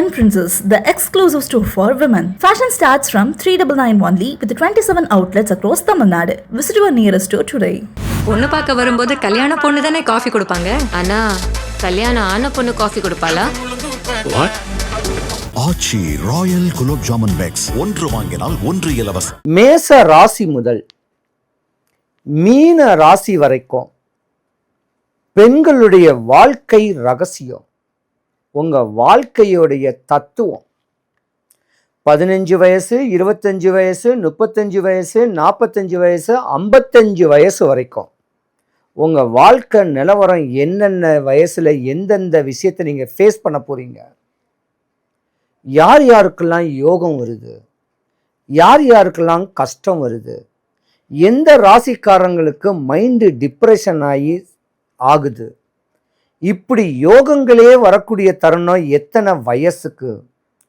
Yen Princess, the exclusive store for women. Fashion starts from 3991 only with 27 outlets across Tamil Nadu. Visit your nearest store today. பொண்ணு பார்க்க வரும்போது கல்யாண பொண்ணு தானே coffee கொடுப்பாங்க ஆனா கல்யாணம் ஆன பொண்ணு காஃபி கொடுப்பாளா ஆச்சி ராயல் குலோப் ஜாமுன் பேக்ஸ் ஒன்று வாங்கினால் ஒன்று இலவசம் மேச ராசி முதல் மீன ராசி வரைக்கும் பெண்களுடைய வாழ்க்கை ரகசியம் உங்கள் வாழ்க்கையுடைய தத்துவம். பதினஞ்சு வயசு இருபத்தஞ்சு வயசு முப்பத்தஞ்சு வயசு நாற்பத்தஞ்சு வயசு ஐம்பத்தஞ்சு வயசு வரைக்கும் உங்கள் வாழ்க்கை நிலவரம் என்னென்ன வயசில் எந்தெந்த விஷயத்தை நீங்கள் ஃபேஸ் பண்ண போகிறீங்க யார் யாருக்கெல்லாம் யோகம் வருது? யார் யாருக்கெல்லாம் கஷ்டம் வருது? எந்த ராசிக்காரங்களுக்கு மைண்டு டிப்ரெஷன் ஆகி ஆகுது? இப்படி யோகங்களே வரக்கூடிய தருணம் எத்தனை வயசுக்கு?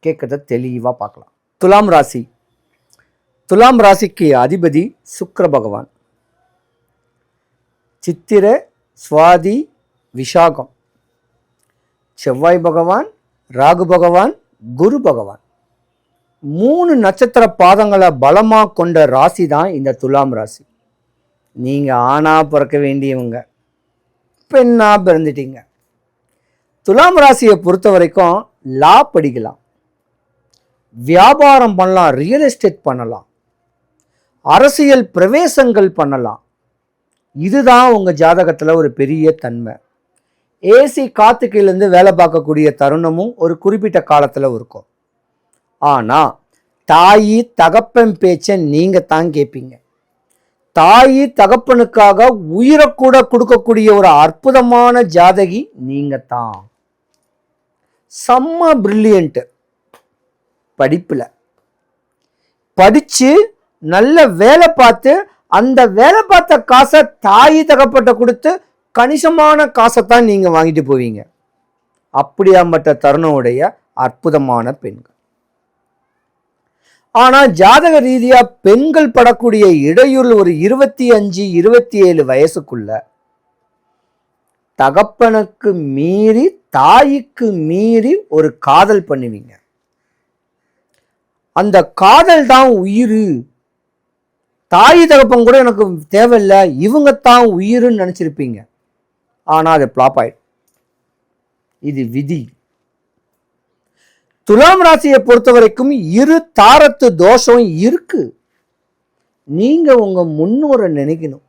கேட்கறத தெளிவாக பார்க்கலாம். துலாம் ராசி. துலாம் ராசிக்கு அதிபதி சுக்கர பகவான். சித்திர சுவாதி விஷாகம். செவ்வாய் பகவான் ராகு பகவான் குரு பகவான். மூணு நட்சத்திர பாதங்களை பலமாக கொண்ட ராசி தான் இந்த துலாம் ராசி. நீங்கள் ஆணாக பிறக்க வேண்டியவங்க. பெண்ணாக பிறந்துட்டீங்க. துலாம் ராசியை பொறுத்த வரைக்கும் லா படிக்கலாம். வியாபாரம் பண்ணலாம் ரியல் எஸ்டேட் பண்ணலாம். அரசியல் பிரவேசங்கள் பண்ணலாம். இதுதான் உங்கள் ஜாதகத்தில் ஒரு பெரிய தன்மை. ஏசி காத்துக்கையிலேருந்து வேலை பார்க்கக்கூடிய தருணமும் ஒரு குறிப்பிட்ட காலத்தில் இருக்கும். ஆனால் தாயி தகப்பன் பேச்சை நீங்கள் தான் கேட்பீங்க தாயி தகப்பனுக்காக உயிரை கூட கொடுக்கக்கூடிய ஒரு அற்புதமான ஜாதகி நீங்கள் தான் செம்ம பிரில்லியன்ட்டு படிப்பில். படித்து நல்ல வேலை பார்த்து அந்த வேலை பார்த்த காசை தாயி தகப்பட்ட கொடுத்து கணிசமான காசை தான் நீங்கள் வாங்கிட்டு போவீங்க. அப்படியாம்பட்ட தருணவுடைய அற்புதமான பெண்கள். ஆனால் ஜாதக ரீதியாக பெண்கள் படக்கூடிய இடையூறு ஒரு இருபத்தி அஞ்சு இருபத்தி ஏழு வயசுக்குள்ள. தகப்பனுக்கு மீறி தாய்க்கு மீறி ஒரு காதல் பண்ணுவீங்க. அந்த காதல் தான் உயிர். தாய் தகப்பன் கூட எனக்கு தேவையில்லை இவங்க தான் உயிருன்னு நினச்சிருப்பீங்க. ஆனால் அது ஃப்ளாப் ஆயிடும். இது விதி. துலாம் ராசியை பொறுத்த வரைக்கும் இரு தாரத்து தோஷம் இருக்கு. நீங்க உங்க முன்னோரை நினைக்கணும்.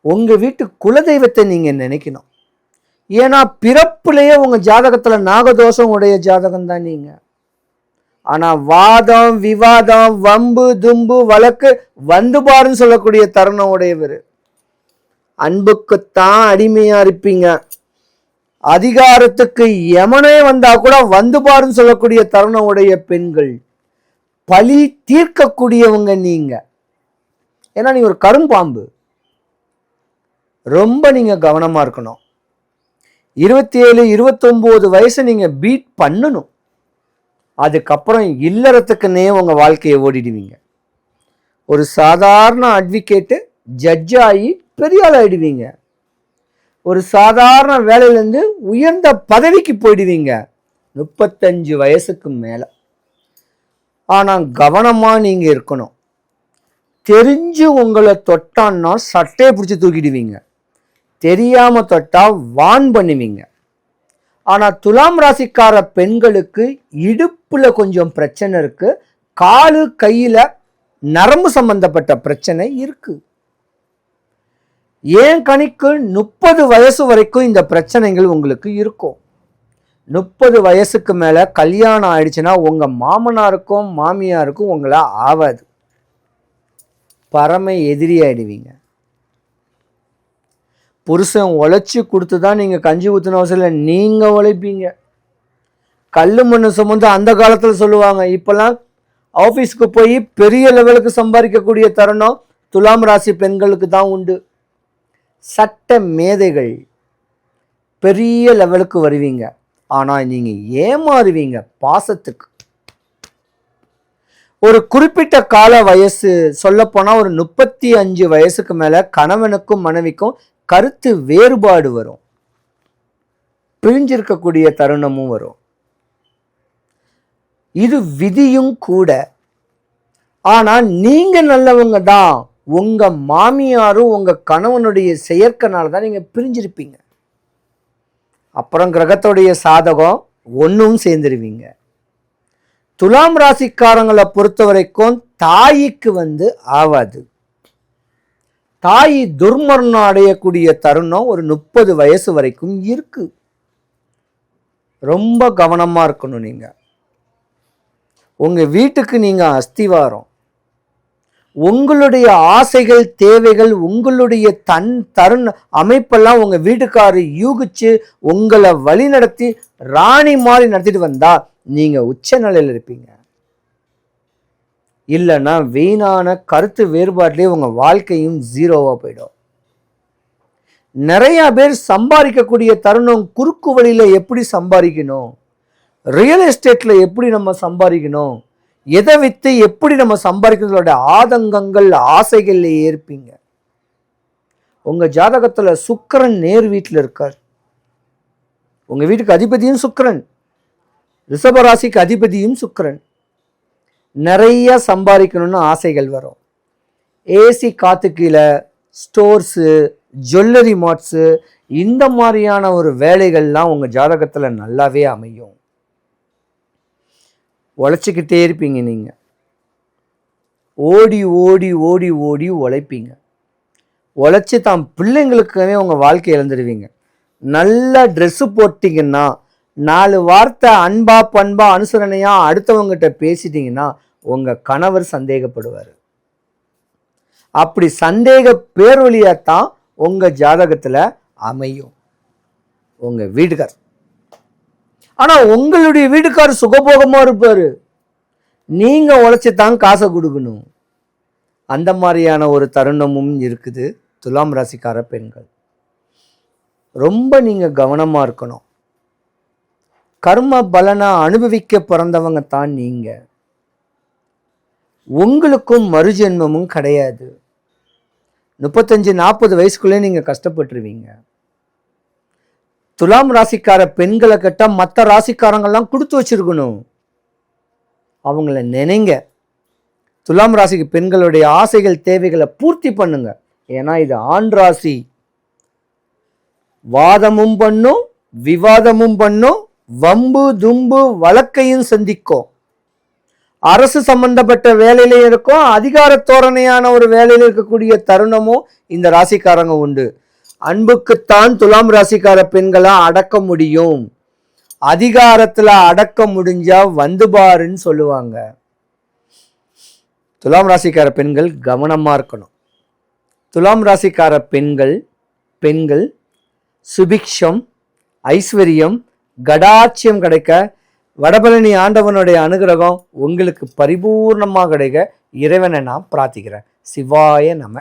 உங்க வீட்டு குலதெய்வத்தை நீங்க நினைக்கணும். ஏன்னா பிறப்புலேயே உங்க ஜாதகத்துல நாகதோஷம் உடைய ஜாதகம் தான் நீங்க. ஆனா வாதம் விவாதம் வம்பு தும்பு வழக்கு வந்து பாருன்னு சொல்லக்கூடிய தருணம் உடையவர். அன்புக்குத்தான் அடிமையா இருப்பீங்க. அதிகாரத்துக்கு எமனே வந்தா கூட வந்து பாருன்னு சொல்லக்கூடிய தருணம் உடைய பெண்கள். பழி தீர்க்கக்கூடியவங்க நீங்க. ஏன்னா நீ ஒரு கரும்பாம்பு. ரொம்ப நீங்க கவனமா இருக்கணும். இருபத்தி ஏழு இருபத்தொம்போது வயசு நீங்க பீட் பண்ணணும். அதுக்கப்புறம் இல்லறத்துக்குன்னே உங்க வாழ்க்கையை ஓடிடுவீங்க. ஒரு சாதாரண அட்வொகேட்டு ஜட்ஜ் ஆகி பெரிய ஆள் ஆயிடுவீங்க. ஒரு சாதாரண வேலையிலேருந்து உயர்ந்த பதவிக்கு போயிடுவீங்க. முப்பத்தஞ்சு வயசுக்கு மேலே. ஆனால் கவனமாக நீங்கள் இருக்கணும். தெரிஞ்சு உங்களை தொட்டான்னா சட்டையை பிடிச்சி தூக்கிடுவீங்க. தெரியாமல் தொட்டால் வான் பண்ணுவீங்க. ஆனால் துலாம் ராசிக்கார பெண்களுக்கு இடுப்பில் கொஞ்சம் பிரச்சனை இருக்குது காலு கையில் நரம்பு சம்பந்தப்பட்ட பிரச்சனை இருக்குது ஏன் கணிக்கு முப்பது வயசு வரைக்கும் இந்த பிரச்சனைகள் உங்களுக்கு இருக்கும்? முப்பது வயசுக்கு மேலே கல்யாணம் ஆயிடுச்சுன்னா உங்கள் மாமனாருக்கும் மாமியாருக்கும் உங்களை ஆவாது. பறமை எதிரி ஆயிடுவீங்க. புருஷன் உழைச்சி கொடுத்து தான் நீங்கள் கஞ்சி ஊற்றின அவசரம் இல்லை நீங்கள் உழைப்பீங்க. கல் மண் சுமந்து அந்த காலத்தில் சொல்லுவாங்க இப்போல்லாம் ஆஃபீஸ்க்கு போய் பெரிய லெவலுக்கு சம்பாதிக்கக்கூடிய தருணம் துலாம் ராசி பெண்களுக்கு தான் உண்டு. சட்ட மேதைகள் பெரிய லெவலுக்கு வருவீங்க. ஆனால் நீங்கள் ஏமாறுவீங்க பாசத்துக்கு. ஒரு குறிப்பிட்ட கால வயசு சொல்லப்போனால் ஒரு முப்பத்தி அஞ்சு வயசுக்கு மேலே கணவனுக்கும் மனைவிக்கும் கருத்து வேறுபாடு வரும். பிரிஞ்சிருக்கக்கூடிய தருணமும் வரும். இது விதியும் கூட. ஆனால் நீங்கள் நல்லவங்க தான். உங்கள் மாமியாரும் உங்கள் கணவனுடைய செயற்கனால தான் நீங்கள் பிரிஞ்சிருப்பீங்க. அப்புறம் கிரகத்துடைய சாதகம் ஒன்றும் சேர்ந்துருவீங்க. துலாம் ராசிக்காரங்களை பொறுத்த வரைக்கும் தாய்க்கு வந்து ஆவாது. தாய் துர்மரணம் அடையக்கூடிய தருணம் ஒரு முப்பது வயசு வரைக்கும் இருக்கு. ரொம்ப கவனமாக இருக்கணும் நீங்கள் உங்கள் வீட்டுக்கு நீங்கள் அஸ்திவாரம். உங்களுடைய ஆசைகள் தேவைகள் உங்களுடைய தன் தருண் அமைப்பெல்லாம் உங்க வீட்டுக்காரர் யூகிச்சு உங்களை வழி நடத்தி ராணி மாதிரி நடத்திட்டு வந்தா நீங்க உச்ச நிலையில இருப்பீங்க. இல்லைன்னா வீணான கருத்து வேறுபாட்டிலே உங்க வாழ்க்கையும் ஜீரோவா போயிடும். நிறைய பேர் சம்பாதிக்கக்கூடிய தருணம் குறுக்கு வழியில எப்படி சம்பாதிக்கணும்? ரியல் எஸ்டேட்ல எப்படி நம்ம சம்பாதிக்கணும்? எதை வித்து எப்படி நம்ம சம்பாதிக்கிறதோட ஆதங்கங்கள் ஆசைகளில் ஏற்பீங்க உங்க ஜாதகத்துல சுக்கரன் நேர் வீட்டில் இருக்கார். உங்க வீட்டுக்கு அதிபதியும் சுக்கரன். ரிஷபராசிக்கு அதிபதியும் சுக்கரன். நிறைய சம்பாதிக்கணும்னு ஆசைகள் வரும். ஏசி காத்து கீழே ஸ்டோர்ஸு ஜுவல்லரி மார்ட்ஸு இந்த மாதிரியான ஒரு வேலைகள்லாம் உங்கள் ஜாதகத்தில் நல்லாவே அமையும். உழைச்சிக்கிட்டே இருப்பீங்க நீங்கள் ஓடி ஓடி ஓடி ஓடி உழைப்பீங்க. உழைச்சி தான் பிள்ளைங்களுக்குமே உங்கள் வாழ்க்கை இழந்துடுவீங்க நல்ல ட்ரெஸ்ஸு போட்டிங்கன்னா நாலு வார்த்தை அன்பா பண்பா அனுசரணையாக அடுத்தவங்ககிட்ட பேசிட்டிங்கன்னா உங்கள் கணவர் சந்தேகப்படுவார். அப்படி சந்தேக பேரொழியாத்தான் உங்கள் ஜாதகத்தில் அமையும். உங்கள் வீட்டுக்கார். ஆனால் உங்களுடைய வீட்டுக்காரர் சுகபோகமாக இருப்பார். நீங்கள் உழைச்சி தான் காசை கொடுக்கணும். அந்த மாதிரியான ஒரு தருணமும் இருக்குது. துலாம் ராசிக்கார பெண்கள். ரொம்ப நீங்கள் கவனமாக இருக்கணும். கர்ம பலனாக அனுபவிக்க பிறந்தவங்க தான் நீங்கள் உங்களுக்கும் மறுஜென்மமும் கிடையாது. முப்பத்தஞ்சு நாற்பது வயசுக்குள்ளே நீங்கள் கஷ்டப்பட்டுருவீங்க. துலாம் ராசிக்கார பெண்களை கிட்ட மற்ற ராசிக்காரங்கள்லாம் கொடுத்து வச்சிருக்கணும். அவங்கள நினைங்க. துலாம் ராசிக்கு பெண்களுடைய ஆசைகள் தேவைகளை பூர்த்தி பண்ணுங்க. ஏன்னா இது ஆண் ராசி. வாதமும் பண்ணும் விவாதமும் பண்ணும் வம்பு தும்பு வழக்கையும் சந்திக்கும். அரசு சம்பந்தப்பட்ட வேலையிலையும் இருக்கும் அதிகார தோரணையான ஒரு வேலையில் இருக்கக்கூடிய தருணமும் இந்த ராசிக்காரங்க உண்டு. அன்புக்குத்தான் துலாம் ராசிக்கார பெண்களா அடக்க முடியும். அதிகாரத்துல அடக்க முடிஞ்சா வந்து பாருன்னு சொல்லுவாங்க. துலாம் ராசிக்கார பெண்கள் கவனமா இருக்கணும். துலாம் ராசிக்கார பெண்கள் பெண்கள் சுபிக்ஷம் ஐஸ்வர்யம் கடாட்சியம் கிடைக்க வடபழனி ஆண்டவனுடைய அனுகிரகம் உங்களுக்கு பரிபூர்ணமாக கிடைக்க இறைவனை நான் பிரார்த்திக்கிறேன். சிவாய நம.